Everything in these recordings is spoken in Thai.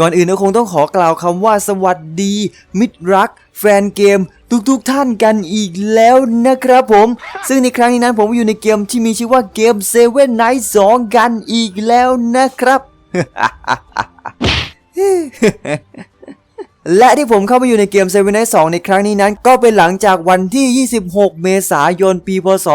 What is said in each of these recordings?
ก่อนอื่นก็คงต้องขอกล่าวคำว่าสวัสดี มิตรรัก แฟนเกม ทุกๆทท่านกันอีกแล้วนะครับผม ซึ่งในครั้งนี้นั้นผมอยู่ในเกมที่มีชื่อว่าเกมเซเว่นไนท์สองกันอีกแล้วนะครับ และที่ผมเข้าไปอยู่ในเกม Seven Night 2ในครั้งนี้นั้น ก็เป็นหลังจากวันที่ 26 เมษายน ปี พศ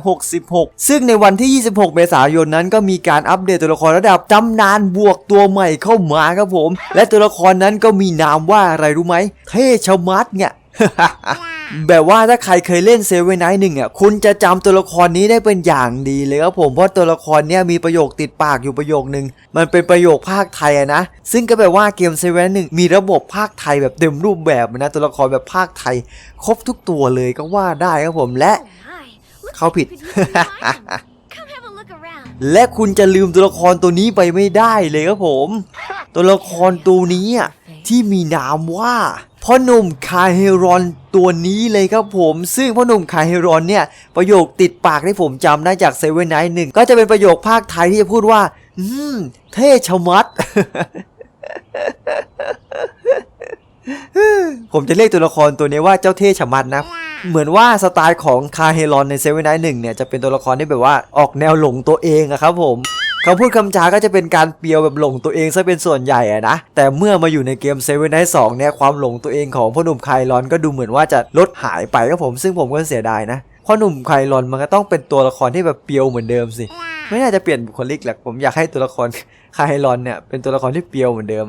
2566 ซึ่งในวันที่ 26 เมษายนนั้นก็มีการอัปเดตตัวละครระดับตำนานบวกตัวใหม่เข้ามาครับผม และตัวละครนั้นก็มีนามว่าอะไรรู้ไหม เทชมัดเนี่ย แบบว่าถ้าใครเคยเล่นเซเว่นไนท์หนึ่งอะคุณจะจำตัวละครนี้ได้เป็นอย่างดีเลยครับผมเพราะตัวละครเนี้ยมีประโยคติดปากอยู่ประโยคนึง มันเป็นประโยคภาคไทยอะนะ ซึ่งก็แปลว่าเกมเซเว่นหนึ่งมีระบบภาคไทยแบบเต็มรูปแบบนะตัวละครแบบภาคไทย ครบทุกตัวเลยก็ว่าได้ครับผมและ Oh my. Looks Khâu like we thịt. could use some items. Come have a look around. และคุณจะลืมตัวละครตัวนี้ไปไม่ได้เลยครับผม ตัวละครตัวนี้ที่มีนามว่า พ่อหนุ่มคาเฮรอนตัวนี้เลยครับผมซึ่งพ่อหนุ่มคาเฮรอนเนี่ย ประโยคติดปากที่ผมจำได้จากเซเว่นไนท์หนึ่งก็จะเป็นประโยคภาคไทยที่จะพูดว่า อืม เท่ชะมัด ผมจะเรียกตัวละครตัวนี้ว่าเจ้าเท่ชะมัดนะเหมือนว่าสไตล์ของคาเฮรอนในเซเว่นไนท์หนึ่งเนี่ยจะเป็นตัวละครที่แบบว่าออกแนวหลงตัวเองอะครับผม คำพูดคำจาก็จะเป็นการเปรียวแบบหลงตัวเองซะเป็นส่วนใหญ่อะนะแต่เมื่อมาอยู่ในเกมเซเว่นไนท์สองเนี่ยความหลงตัวเองของพ่อหนุ่มคลอนก็ดูเหมือนว่าจะลดหายไปครับผมซึ่งผมก็เสียดายนะพ่อหนุ่มคลอนมันก็ต้องเป็นตัวละครที่แบบเปรียวเหมือนเดิมสิไม่น่าจะเปลี่ยนบุคลิกหรอกผมอยากให้ตัวละครไคลอนเนี่ยเป็นตัวละครที่เปรียวเหมือนเดิม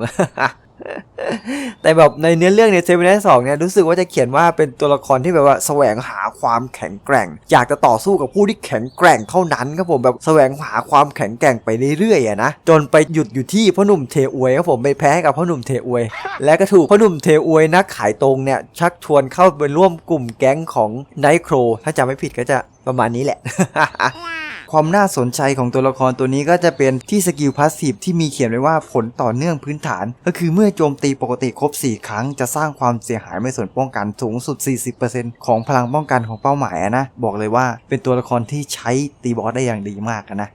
แต่แบบในเนื้อเรื่องในเซเว่นสองเนี่ยรู้สึกว่าจะเขียนว่าเป็นตัวละครที่แบบว่าแสวงหาความแข็งแกร่ง อยากจะต่อสู้กับผู้ที่แข็งแกร่งเท่านั้นครับผมแบบแสวงหาความแข็งแกร่งไปเรื่อยๆอะนะจนไปหยุดอยู่ที่พ่อหนุ่มเทอวยครับผมไปแพ้กับพ่อหนุ่มเทอวย และก็ถูกพ่อหนุ่มเทอวยนักขายตรงเนี่ยชักชวนเข้าไปร่วมกลุ่มแก๊งของไนโครถ้าจำไม่ผิดก็จะประมาณนี้แหละ ความน่าสนใจของตัวละครตัวนี้ก็จะเป็นที่สกิลพาสซีฟที่มีเขียนไว้ว่าผลต่อเนื่องพื้นฐาน ก็คือเมื่อโจมตีปกติครบ 4 ครั้งจะสร้างความเสียหายไม่ส่วนป้องกันสูงสุด 40%ของพลังป้องกันของเป้าหมายนะ บอกเลยว่าเป็นตัวละครที่ใช้ตีบอสได้อย่างดีมากนะ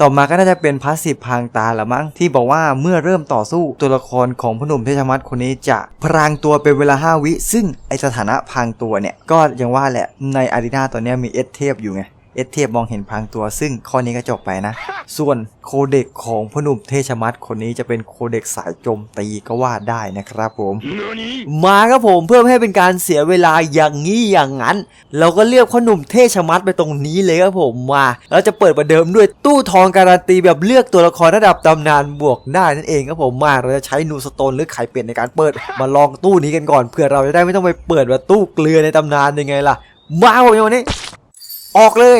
ต่อมาก็น่าจะเป็นพาสซีฟพางตาละมั้งที่บอกว่าเมื่อเริ่มต่อสู้ตัวละครของพหนุ่มเทชมัตคนนี้จะพรางตัวเป็นเวลา 5 วิ ซึ่งไอสถานะพรางตัวเนี่ย ก็ยังว่าแหละในอารีนาตอนนี้มีเอสเทพอยู่ไง เอสเทพมองเห็นพรางตัวซึ่งข้อนี้ก็จบไปนะ ส่วนโคเด็กของพอหนุ่มเทชมัดคนนี้จะเป็นโคเด็กสายโจมตีก็ว่าได้นะครับผม มาครับผมเพื่อไม่ให้เป็นการเสียเวลาอย่างนี้อย่างนั้น เราก็เลือกพ่อหนุ่มเทชมัดไปตรงนี้เลยครับผมมาเราจะเปิดประเดิมด้วยตู้ทองการันตีแบบเลือกตัวละครระดับตำนานบวกได้นั่นเองครับผมมาเราจะใช้นูสโตนหรือไข่เป็ดในการเปิดมาลองตู้นี้กันก่อนเพื่อเราจะได้ไม่ต้องไปเปิดแบบตู้เกลือในตำนานยังไงล่ะมาผมวันนี้ ออกเลย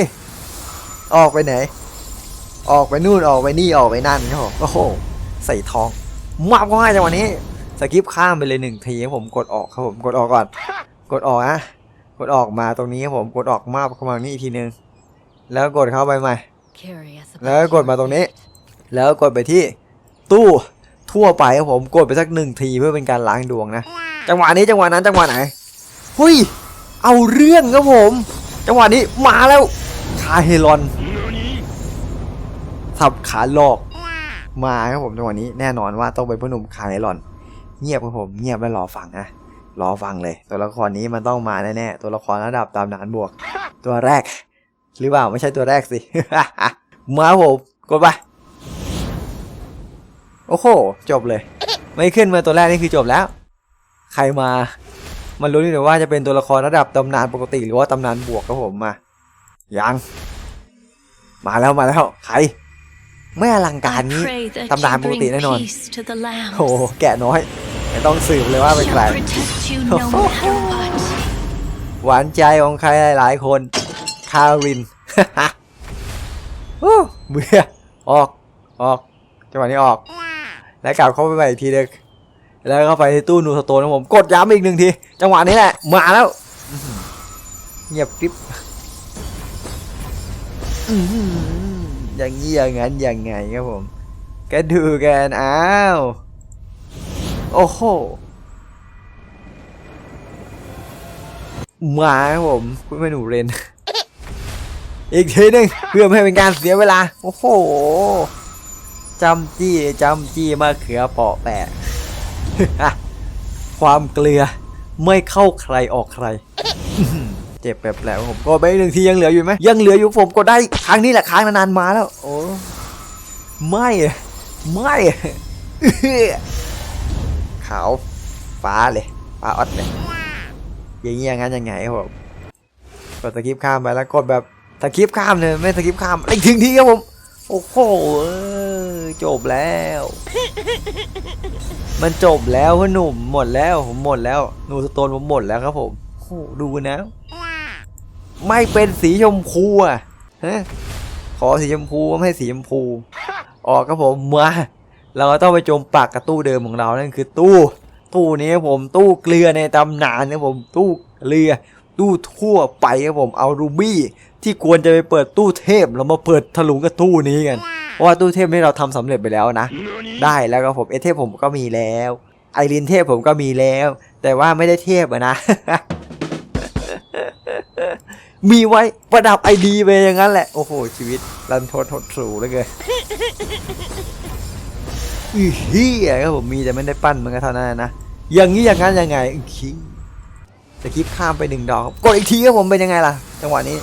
ออกไปไหน ออกไปนู่นออกไปนี่ออกไปนั่นครับผมโอ้โห ใส่ทองมาก็ง่ายจังวันนี้สกิปข้ามไปเลยหนึ่งทีครับผมกดออกครับผมกดออกก่อน กดออกนะกดออกมาตรงนี้ครับผมกดออกมาเข้ามานี่อีกทีนึง แล้วกดเข้าไปใหม่ Curious แล้วก็กดมาตรงนี้ แล้วกดไปที่ตู้ทั่วไปครับผมกดไปสักหนึ่งทีเพื่อเป็นการล้างดวงนะ จังหวะนี้จังหวะนั้นจังหวะไหน หุยเอาเรื่องครับผม จังหวะนี้มาแล้วคาเฮลอนสับขาหลอกมาครับผมจังหวะนี้แน่นอนว่าต้องเป็นพ่อหนุ่มคาเฮลอน เงียบครับผมเงียบแล้วรอฟังนะรอฟังเลย ตัวละครนี้มันต้องมาแน่ๆตัวละครระดับตามนานบวก ตัวแรก หรือเปล่าไม่ใช่ตัวแรกสิ มาผมกดไปโอ้โหจบเลย ไม่ขึ้นมาตัวแรกนี่คือจบแล้ว ใครมา มันรู้อยู่ว่าจะเป็นตัวละครระดับตำนานปกติหรือว่าตำนานบวกครับผมมายัง มาแล้วมาแล้วใครไม่อลังการนี้ Pray that ตำนาน you ปกติ bring แน่นอน peace to the lambs. โอ้โหแกะน้อยไม่ต้องสืบเลยว่าเป็นใคร He'll protect you no matter what. หวานใจของใครหลายๆคนคารินโอ้เบื่อออกออกจังหวะนี้ออก แล้วกลับเข้าไปใหม่อีกทีนึง แล้วก็ไปตู้นูสโตนนะผมกดย้ำอีกหนึ่งทีจังหวะนี้แหละมาแล้วเงียบกริบอย่างนี้อย่างนั้นอย่างไงครับผมแกดูกันอ้าวโอ้โหมาครับผมคุณแม่หนูเรนอีกทีหนึงเพื่อไม่ให้เป็นการเสียเวลา โอ้โหจำจี้จำจี้มะเขือเปาะแปะ ความเกลือไม่เข้าใครออกใคร เจ็บแบบแล้วผมก็ไปหนึ่งทียังเหลืออยู่ไหมยังเหลืออยู่ผมก็ได้ครั้งนี้แหละครั้งนานๆมาแล้ว โอ้ไม่ไม่ขาวฟ้าเลยฟ้าออดเลยอย่างนี้อย่างนั้นยังไงครับผมกดสกิปข้ามไปแล้วกดแบบสกิปข้ามเลยไม่สกิปข้ามอีกถึงทีครับผมโอ้โหจบแล้ว มันจบแล้วพ่อหนุ่มหมดแล้วผมหมดแล้วหนูสโตนผมหมดแล้วครับผมโอ้ดูนะ ไม่เป็นสีชมพูอะฮะขอสีชมพูไม่ให้สีชมพู ออกครับผมมาเราต้องไปโจมปากกับตู้เดิมของเรานั่นคือตู้ ตู้นี้ครับผมตู้เกลือในตำนานครับผมตู้เกลือตู้ทั่วไปครับผมเอารูบี้ที่ควรจะไปเปิดตู้เทพเรามาเปิดถลุงกับตู้นี้กัน เพราะว่าตู้เทพนี่เราทำสำเร็จไปแล้วนะ ได้แล้วก็ผมเอเทพผมก็มีแล้ว ไอรินเทพผมก็มีแล้ว แต่ว่าไม่ได้เทพอะนะ มีไว้ประดับไอดีไปอย่างนั้นแหละ โอ้โห ชีวิตรันทดทดสูเหลยเกินอีเฮียครับผมมีแต่ไม่ได้ปั้นมันก็เท่านั้นนะ อย่างนี้อย่างนั้นยังไงอีขี้จะคลิปข้ามไปหนึ่งดอกครับกดอีกทีครับผมเป็นยังไงล่ะ จังหวะนี้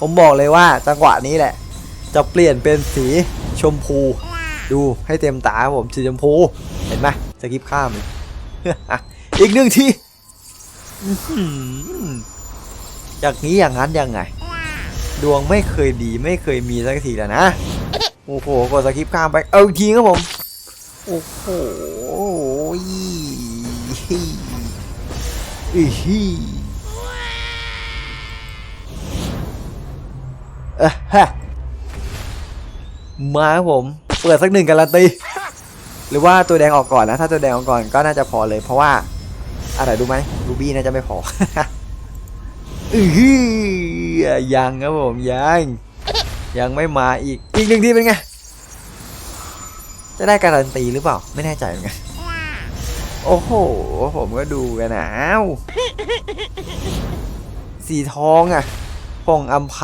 ผมบอกเลยว่าจังหวะนี้แหละ จะเปลี่ยนเป็นสีชมพู ดูให้เต็มตาผมสีชมพู เห็นไหมสกิปข้ามอีกหนึ่งทีจากนี้อย่างนั้นยังไง ดวงไม่เคยดีไม่เคยมีสักทีแล้วนะโอ้โหกดสกิปข้ามไปเอาอีกทีครับผมโอ้โหอีฮีเอะฮะ มาครับผม เปิดสักหนึ่งการันตี หรือว่าตัวแดงออกก่อนนะ ถ้าตัวแดงออกก่อนก็น่าจะพอเลย เพราะว่าอะไรดูไหมรูบี้น่าจะไม่พออือยังครับผมยังยังไม่มาอีกอีกหนึ่งทีเป็นไง จะได้การันตีหรือเปล่า ไม่แน่ใจเหมือนกันโอ้โห ผมก็ดูกันนะอ้าวสีทองอะพองอัมไพ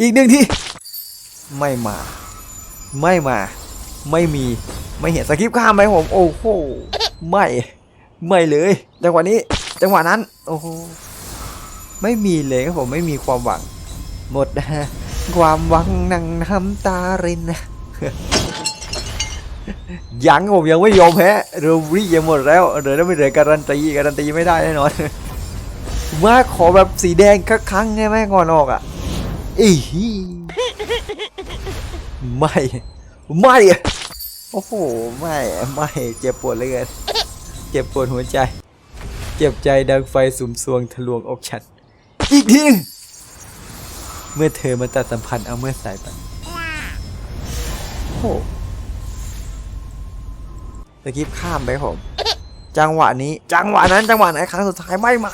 อีกหนึ่งที่ ไม่มา ไม่มา ไม่มี ไม่เห็นสคริปข้ามไหมผม โอ้โห ไม่ ไม่เลย จังหวะนี้ จังหวะนั้น โอ้โห ไม่มีเลยครับผม ไม่มีความหวัง หมดนะฮะความหวังนั่งน้ำตารินนะยังผมยังไม่ยอมแพ้เรวิยังหมดแล้วเดี๋ยวไม่เหลือการันตีการันตีไม่ได้แน่นอนมาขอแบบสีแดงคักครั้งได้ไหมก่อนออกอะอีฮี ไม่ ไม่ โอ้โห ไม่ ไม่ เจ็บปวดเลยเกิน เจ็บปวดหัวใจ เจ็บใจดังไฟสุมสวงทะลวงอกฉัน อีกทีนึงเมื่อเธอมาตัดสัมพันธ์เอาเมื่อสายไปโอ้โหตะกี้ข้ามไปครับผม จังหวะนี้ จังหวะนั้นจังหวะไหนครั้งสุดท้ายไม่มา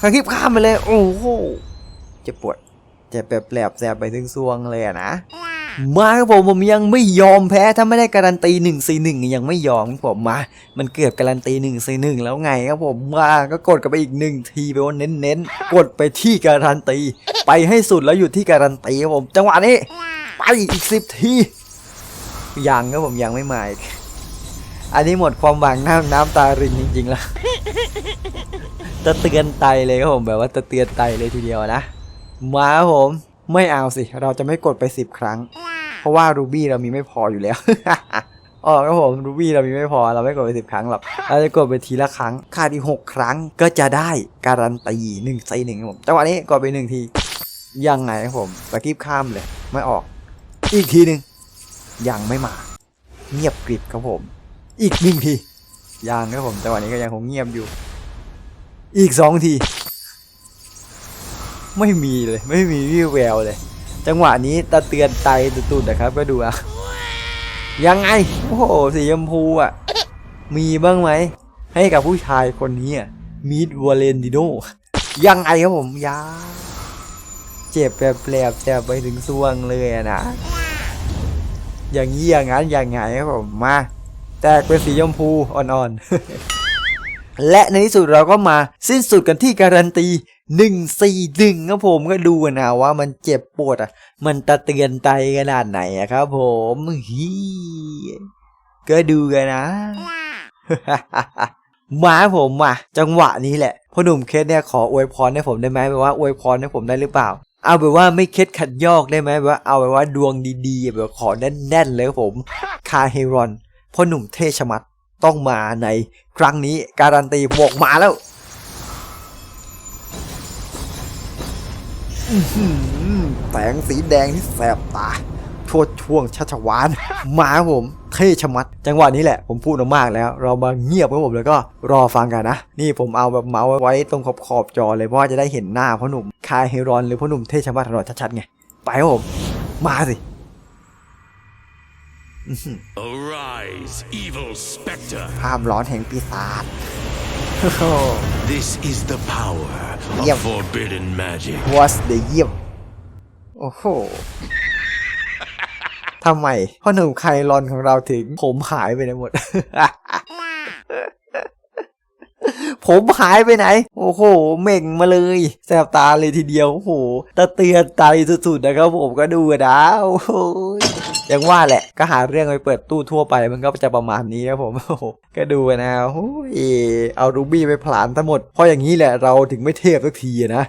ครั้งคลิปข้ามไปเลย โอ้โห เจ็บปวด เจ็บแบบแปลบแสบไปถึงซวงเลยอะนะ มาครับผมผมยังไม่ยอมแพ้ถ้าไม่ได้การันตีหนึ่งซีหนึ่งยังไม่ยอมครับผมมา มันเกือบการันตีหนึ่งซีหนึ่งแล้วไงครับผมมาก็กดกันไปอีกหนึ่งทีไปว่าเน้นๆ กดไปที่การันตี ไปให้สุดแล้วหยุดที่การันตีครับผมจังหวะนี้ ไปอีกสิบทียังครับผมยังไม่มาอีกอันนี้หมดความหวังน้ำน้ำตารินจริง ๆ แล้วจะเตือนไตเลยครับผมแบบว่าจะเตือนไตเลยทีเดียวนะ มาครับผมไม่เอาสิ เราจะไม่กดไปสิบครั้ง เพราะว่ารูบี้เรามีไม่พออยู่แล้วอ๋อครับผมรูบี้เรามีไม่พอเราไม่กดไปสิบครั้งหรอกเราจะกดไปทีละครั้งขาดอีกหกครั้งก็จะได้การันตีหนึ่งไซหนึ่งครับผมจังหวะนี้กดไปหนึ่งทียังไงครับผมตะกี้ข้ามเลยไม่ออก อีกทีหนึ่งยังไม่มา เงียบกริบครับผม อีกหนึ่งทียังครับผมจังหวะนี้ก็ยังคงเงียบอยู่ อีกสองที ไม่มีเลย ไม่มีวี่แววเลย จังหวะนี้ตะเตือนไตตุดๆนะครับ ก็ดูอะยังไง โอ้โหสีชมพูอะ มีบ้างไหม ให้กับผู้ชายคนนี้อะมีดวาเลนติโนยังไงครับผมยาเจ็บแบบแปลบแสบไปถึงซวงเลยนะ อย่างนี้อย่างนั้นอย่างไงครับผมมาแตกเป็นสีชมพูอ่อนๆและในที่สุดเราก็มาสิ้นสุดกันที่การันตี หนึ่งสี่หนึ่งครับผมก็ดูนะว่ามันเจ็บปวดอะ มันตะเตือนใจขนาดไหนอะครับผมฮีก็ดูกันนะมาผมมาจังหวะนี้แหละพ่อหนุ่มเคสเนี่ยขออวยพรให้ผมได้ไหมแบบว่าอวยพรให้ผมได้หรือเปล่า เอาแบบว่าไม่เคสขัดยอกได้ไหมแบบว่าเอาแบบว่าดวงดีๆแบบขอแน่นๆเลยครับผมคาเฮรอนพ่อหนุ่มเทชมัดต้องมาในครั้งนี้การันตีบอกมาแล้ว อื้อหือ แสงสีแดงที่แสบตาทั่วช่วงชัชวาน มาครับผมเท่ชะมัด จังหวะนี้แหละผมพูดมามากแล้ว เรามาเงียบครับผมแล้วก็รอฟังกันนะ นี่ผมเอาแบบเมาส์ไว้ตรงขอบขอบๆจอเลยเพราะว่าจะได้เห็นหน้าพ่อหนุ่มคายเฮรอนหรือพ่อหนุ่มเท่ชะมัดของเราชัดๆไง ไปครับผม มาสิ Arise, evil specter. ภาพร้อนแห่งปีศาจ This is the power Yep. of forbidden magic. What's the เยี่ยมโอ้โหทำไมพ่อหนุ่มไคลอนของเราถึงผมหายไปไหนหมด ผมหายไปไหน โอ้โหเม่งมาเลยแสบตาเลยทีเดียว โอ้โหตะเตือนใจสุดๆนะครับผมก็ดูนะโอ้โห ยังว่าแหละก็หาเรื่องไปเปิดตู้ทั่วไปมันก็จะประมาณนี้ครับผมก็ดูนะโอ้ยเอารูบี้ไปผลาญทั้งหมดเพราะอย่างนี้แหละเราถึงไม่เทพสักทีนะ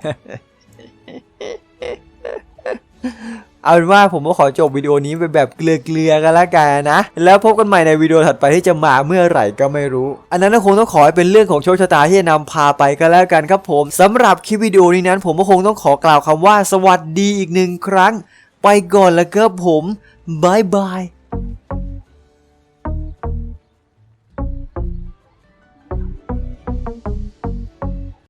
เอาเป็นว่าผมก็ขอจบวิดีโอนี้ไปแบบเกลือๆกันละกันนะ แล้วพบกันใหม่ในวิดีโอถัดไปที่จะมาเมื่อไหร่ก็ไม่รู้ อันนั้นก็คงต้องขอให้เป็นเรื่องของโชคชะตาที่จะนำพาไปก็แล้วกันครับผมสำหรับคลิปวิดีโอนี้นั้น ผมก็คงต้องขอกล่าวคำว่าสวัสดีอีกหนึ่งครั้ง ไปก่อนแล้วครับผม บายบาย